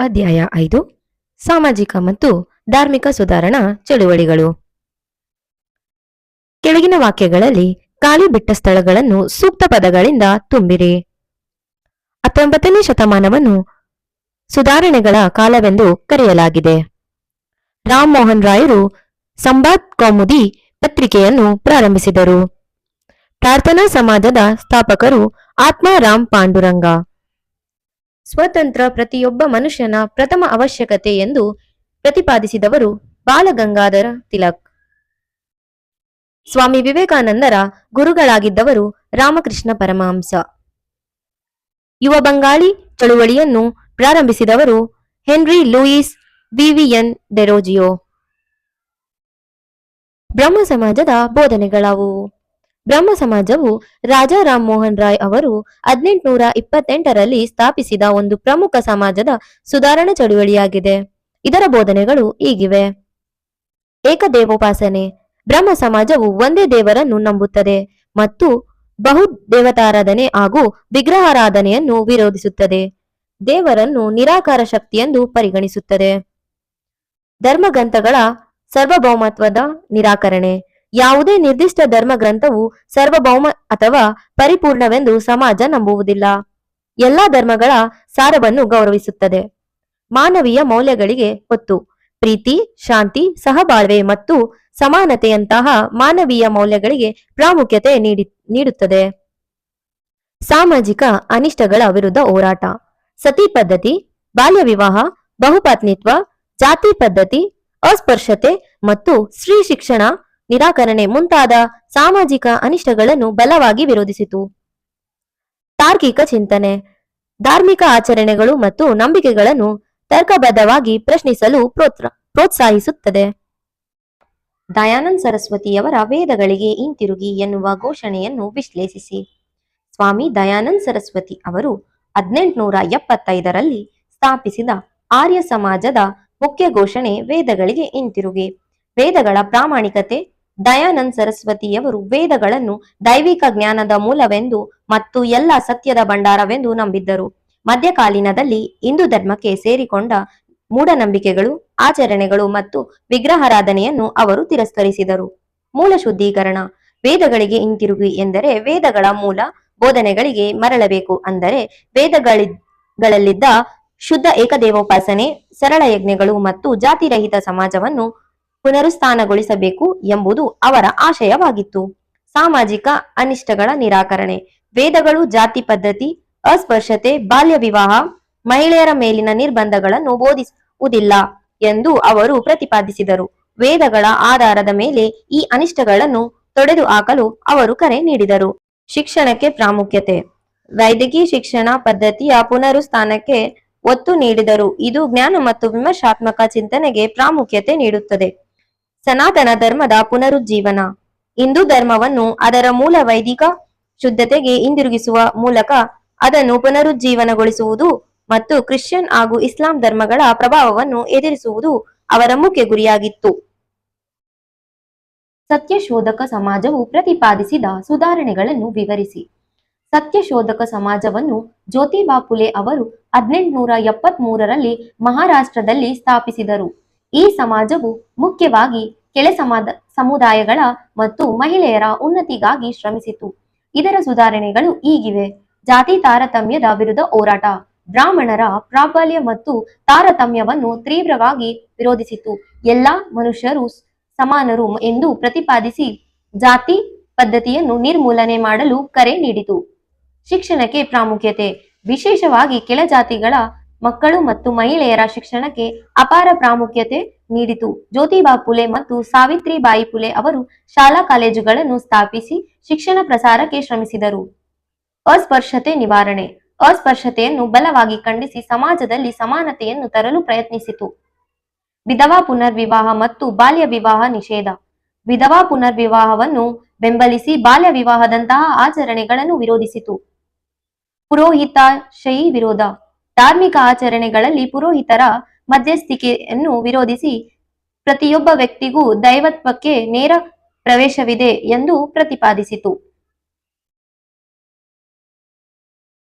ಅಧ್ಯಾಯ ಐದು, ಸಾಮಾಜಿಕ ಮತ್ತು ಧಾರ್ಮಿಕ ಸುಧಾರಣಾ ಚಳುವಳಿಗಳು. ಕೆಳಗಿನ ವಾಕ್ಯಗಳಲ್ಲಿ ಖಾಲಿ ಬಿಟ್ಟ ಸ್ಥಳಗಳನ್ನು ಸೂಕ್ತ ಪದಗಳಿಂದ ತುಂಬಿರಿ. ಹತ್ತೊಂಬತ್ತನೇ ಶತಮಾನವನ್ನು ಸುಧಾರಣೆಗಳ ಕಾಲವೆಂದು ಕರೆಯಲಾಗಿದೆ. ರಾಮ್ ಮೋಹನ್ ರಾಯರು ಸಂವಾದ್ ಕೌಮುದಿ ಪತ್ರಿಕೆಯನ್ನು ಪ್ರಾರಂಭಿಸಿದರು. ಪ್ರಾರ್ಥನಾ ಸಮಾಜದ ಸ್ಥಾಪಕರು ಆತ್ಮಾರಾಮ್ ಪಾಂಡುರಂಗ. ಸ್ವತಂತ್ರ ಪ್ರತಿಯೊಬ್ಬ ಮನುಷ್ಯನ ಪ್ರಥಮ ಅವಶ್ಯಕತೆ ಎಂದು ಪ್ರತಿಪಾದಿಸಿದವರು ಬಾಲಗಂಗಾಧರ ತಿಲಕ್. ಸ್ವಾಮಿ ವಿವೇಕಾನಂದರ ಗುರುಗಳಾಗಿದ್ದವರು ರಾಮಕೃಷ್ಣ ಪರಮಹಂಸ. ಯುವ ಬಂಗಾಳಿ ಚಳುವಳಿಯನ್ನು ಪ್ರಾರಂಭಿಸಿದವರು ಹೆನ್ರಿ ಲೂಯಿಸ್ ವಿವಿಎನ್ ಡೆರೋಜಿಯೋ. ಬ್ರಹ್ಮ ಸಮಾಜದ ಬೋಧನೆಗಳಾವುವು ಬ್ರಹ್ಮ ಸಮಾಜವು ರಾಜಾ ರಾಮ್ ಮೋಹನ್ ರಾಯ್ ಅವರು ಹದಿನೆಂಟುನೂರ ಇಪ್ಪತ್ತೆಂಟರಲ್ಲಿ ಸ್ಥಾಪಿಸಿದ ಒಂದು ಪ್ರಮುಖ ಸಮಾಜದ ಸುಧಾರಣಾ ಚಳುವಳಿಯಾಗಿದೆ. ಇದರ ಬೋಧನೆಗಳು ಹೀಗಿವೆ ಏಕದೇವೋಪಾಸನೆ. ಬ್ರಹ್ಮ ಸಮಾಜವು ಒಂದೇ ದೇವರನ್ನು ನಂಬುತ್ತದೆ ಮತ್ತು ಬಹು ದೇವತಾರಾಧನೆ ಹಾಗೂ ವಿಗ್ರಹಾರಾಧನೆಯನ್ನು ವಿರೋಧಿಸುತ್ತದೆ. ದೇವರನ್ನು ನಿರಾಕಾರ ಶಕ್ತಿಯೆಂದು ಪರಿಗಣಿಸುತ್ತದೆ. ಧರ್ಮಗ್ರಂಥಗಳ ಸಾರ್ವಭೌಮತ್ವದ ನಿರಾಕರಣೆ. ಯಾವುದೇ ನಿರ್ದಿಷ್ಟ ಧರ್ಮ ಗ್ರಂಥವು ಸಾರ್ವಭೌಮ ಅಥವಾ ಪರಿಪೂರ್ಣವೆಂದು ಸಮಾಜ ನಂಬುವುದಿಲ್ಲ. ಎಲ್ಲಾ ಧರ್ಮಗಳ ಸಾರವನ್ನು ಗೌರವಿಸುತ್ತದೆ. ಮಾನವೀಯ ಮೌಲ್ಯಗಳಿಗೆ ಒತ್ತು. ಪ್ರೀತಿ, ಶಾಂತಿ, ಸಹಬಾಳ್ವೆ ಮತ್ತು ಸಮಾನತೆಯಂತಹ ಮಾನವೀಯ ಮೌಲ್ಯಗಳಿಗೆ ಪ್ರಾಮುಖ್ಯತೆ ನೀಡಿ, ನೀಡುತ್ತದೆ. ಸಾಮಾಜಿಕ ಅನಿಷ್ಟಗಳ ವಿರುದ್ಧ ಹೋರಾಟ. ಸತಿ ಪದ್ಧತಿ, ಬಾಲ್ಯ ವಿವಾಹ, ಬಹುಪತ್ನಿತ್ವ, ಜಾತಿ ಪದ್ಧತಿ, ಅಸ್ಪರ್ಶತೆ ಮತ್ತು ಸ್ತ್ರೀ ಶಿಕ್ಷಣ ನಿರಾಕರಣೆ ಮುಂತಾದ ಸಾಮಾಜಿಕ ಅನಿಷ್ಟಗಳನ್ನು ಬಲವಾಗಿ ವಿರೋಧಿಸಿತು. ತಾರ್ಕಿಕ ಚಿಂತನೆ, ಧಾರ್ಮಿಕ ಆಚರಣೆಗಳು ಮತ್ತು ನಂಬಿಕೆಗಳನ್ನು ತರ್ಕಬದ್ಧವಾಗಿ ಪ್ರಶ್ನಿಸಲು ಪ್ರೋತ್ಸ- ಪ್ರೋತ್ಸಾಹಿಸುತ್ತದೆ. ದಯಾನಂದ ಸರಸ್ವತಿಯವರ ವೇದಗಳಿಗೆ ಹಿಂತಿರುಗಿ ಎನ್ನುವ ಘೋಷಣೆಯನ್ನು ವಿಶ್ಲೇಷಿಸಿ. ಸ್ವಾಮಿ ದಯಾನಂದ್ ಸರಸ್ವತಿ ಅವರು ಹದಿನೆಂಟುನೂರ ಎಪ್ಪತ್ತೈದರಲ್ಲಿ ಸ್ಥಾಪಿಸಿದ ಆರ್ಯ ಸಮಾಜದ ಮುಖ್ಯ ಘೋಷಣೆ ವೇದಗಳಿಗೆ ಹಿಂತಿರುಗಿ. ವೇದಗಳ ಪ್ರಾಮಾಣಿಕತೆ ದಯಾನಂದ್ ಸರಸ್ವತಿಯವರು ವೇದಗಳನ್ನು ದೈವಿಕ ಜ್ಞಾನದ ಮೂಲವೆಂದು ಮತ್ತು ಎಲ್ಲ ಸತ್ಯದ ಭಂಡಾರವೆಂದು ನಂಬಿದ್ದರು. ಮಧ್ಯಕಾಲೀನದಲ್ಲಿ ಹಿಂದೂ ಧರ್ಮಕ್ಕೆ ಸೇರಿಕೊಂಡ ಮೂಢನಂಬಿಕೆಗಳು, ಆಚರಣೆಗಳು ಮತ್ತು ವಿಗ್ರಹಾರಾಧನೆಯನ್ನು ಅವರು ತಿರಸ್ಕರಿಸಿದರು. ಮೂಲ ಶುದ್ಧೀಕರಣ, ವೇದಗಳಿಗೆ ಹಿಂತಿರುಗಿ ಎಂದರೆ ವೇದಗಳ ಮೂಲ ಬೋಧನೆಗಳಿಗೆ ಮರಳಬೇಕು ಅಂದರೆ ವೇದಗಳಿದ್ದ ಶುದ್ಧ ಏಕದೇವೋಪಾಸನೆ, ಸರಳ ಯಜ್ಞಗಳು ಮತ್ತು ಜಾತಿರಹಿತ ಸಮಾಜವನ್ನು ಪುನರುತ್ಥಾನಗೊಳಿಸಬೇಕು ಎಂಬುದು ಅವರ ಆಶಯವಾಗಿತ್ತು. ಸಾಮಾಜಿಕ ಅನಿಷ್ಟಗಳ ನಿರಾಕರಣೆ, ವೇದಗಳು, ಜಾತಿ ಪದ್ಧತಿ ಅಸ್ಪರ್ಶತೆ ಬಾಲ್ಯ ವಿವಾಹ, ಮಹಿಳೆಯರ ಮೇಲಿನ ನಿರ್ಬಂಧಗಳನ್ನು ಬೋಧಿಸುವುದಿಲ್ಲ ಎಂದು ಅವರು ಪ್ರತಿಪಾದಿಸಿದರು. ವೇದಗಳ ಆಧಾರದ ಮೇಲೆ ಈ ಅನಿಷ್ಟಗಳನ್ನು ತೊಡೆದು ಹಾಕಲು ಅವರು ಕರೆ ನೀಡಿದರು. ಶಿಕ್ಷಣಕ್ಕೆ ಪ್ರಾಮುಖ್ಯತೆ ವೈದ್ಯಕೀಯ ಶಿಕ್ಷಣ ಪದ್ಧತಿಯ ಪುನರುಸ್ಥಾನಕ್ಕೆ ಒತ್ತು ನೀಡಿದರು. ಇದು ಜ್ಞಾನ ಮತ್ತು ವಿಮರ್ಶಾತ್ಮಕ ಚಿಂತನೆಗೆ ಪ್ರಾಮುಖ್ಯತೆ ನೀಡುತ್ತದೆ. ಸನಾತನ ಧರ್ಮದ ಪುನರುಜ್ಜೀವನ. ಹಿಂದೂ ಧರ್ಮವನ್ನು ಅದರ ಮೂಲ ವೈದಿಕ ಶುದ್ಧತೆಗೆ ಹಿಂದಿರುಗಿಸುವ ಮೂಲಕ ಅದನ್ನು ಪುನರುಜ್ಜೀವನಗೊಳಿಸುವುದು ಮತ್ತು ಕ್ರಿಶ್ಚಿಯನ್ ಹಾಗೂ ಇಸ್ಲಾಂ ಧರ್ಮಗಳ ಪ್ರಭಾವವನ್ನು ಎದುರಿಸುವುದು ಅವರ ಮುಖ್ಯ ಗುರಿಯಾಗಿತ್ತು. ಸತ್ಯಶೋಧಕ ಸಮಾಜವು ಪ್ರತಿಪಾದಿಸಿದ ಸುಧಾರಣೆಗಳನ್ನು ವಿವರಿಸಿ. ಸತ್ಯಶೋಧಕ ಸಮಾಜವನ್ನು ಜ್ಯೋತಿಬಾ ಫುಲೆ ಅವರು ಎಪ್ಪತ್ತ್ ಮೂರರಲ್ಲಿ ಮಹಾರಾಷ್ಟ್ರದಲ್ಲಿ ಸ್ಥಾಪಿಸಿದರು. ಈ ಸಮಾಜವು ಮುಖ್ಯವಾಗಿ ಕೆಳ ಸಮಾದ ಸಮುದಾಯಗಳ ಮತ್ತು ಮಹಿಳೆಯರ ಉನ್ನತಿಗಾಗಿ ಶ್ರಮಿಸಿತು. ಇದರ ಸುಧಾರಣೆಗಳು ಈಗಿವೆ. ಜಾತಿ ತಾರತಮ್ಯದ ವಿರುದ್ಧ ಹೋರಾಟ, ಬ್ರಾಹ್ಮಣರ ಪ್ರಾಬಲ್ಯ ಮತ್ತು ತಾರತಮ್ಯವನ್ನು ತೀವ್ರವಾಗಿ ವಿರೋಧಿಸಿತು. ಎಲ್ಲಾ ಮನುಷ್ಯರು ಸಮಾನರು ಎಂದು ಪ್ರತಿಪಾದಿಸಿ ಜಾತಿ ಪದ್ಧತಿಯನ್ನು ನಿರ್ಮೂಲನೆ ಮಾಡಲು ಕರೆ ನೀಡಿತು. ಶಿಕ್ಷಣಕ್ಕೆ ಪ್ರಾಮುಖ್ಯತೆ, ವಿಶೇಷವಾಗಿ ಕೆಳಜಾತಿಗಳ ಮಕ್ಕಳು ಮತ್ತು ಮಹಿಳೆಯರ ಶಿಕ್ಷಣಕ್ಕೆ ಅಪಾರ ಪ್ರಾಮುಖ್ಯತೆ ನೀಡಿತು. ಜ್ಯೋತಿಬಾ ಫುಲೆ ಮತ್ತು ಸಾವಿತ್ರಿಬಾಯಿ ಫುಲೆ ಅವರು ಶಾಲಾ ಕಾಲೇಜುಗಳನ್ನು ಸ್ಥಾಪಿಸಿ ಶಿಕ್ಷಣ ಪ್ರಸಾರಕ್ಕೆ ಶ್ರಮಿಸಿದರು. ಅಸ್ಪರ್ಶತೆ ನಿವಾರಣೆ. ಅಸ್ಪರ್ಶತೆಯನ್ನು ಬಲವಾಗಿ ಖಂಡಿಸಿ ಸಮಾಜದಲ್ಲಿ ಸಮಾನತೆಯನ್ನು ತರಲು ಪ್ರಯತ್ನಿಸಿತು. ವಿಧವಾ ಪುನರ್ವಿವಾಹ ಮತ್ತು ಬಾಲ್ಯ ವಿವಾಹ ನಿಷೇಧ. ವಿಧವಾ ಪುನರ್ವಿವಾಹವನ್ನು ಬೆಂಬಲಿಸಿ ಬಾಲ್ಯ ವಿವಾಹದಂತಹ ಆಚರಣೆಗಳನ್ನು ವಿರೋಧಿಸಿತು. ಪುರೋಹಿತಾಶಯಿ ವಿರೋಧ. ಧಾರ್ಮಿಕ ಆಚರಣೆಗಳಲ್ಲಿ ಪುರೋಹಿತರ ಮಧ್ಯಸ್ಥಿಕೆಯನ್ನು ವಿರೋಧಿಸಿ ಪ್ರತಿಯೊಬ್ಬ ವ್ಯಕ್ತಿಗೂ ದೈವತ್ವಕ್ಕೆ ನೇರ ಪ್ರವೇಶವಿದೆ ಎಂದು ಪ್ರತಿಪಾದಿಸಿತು.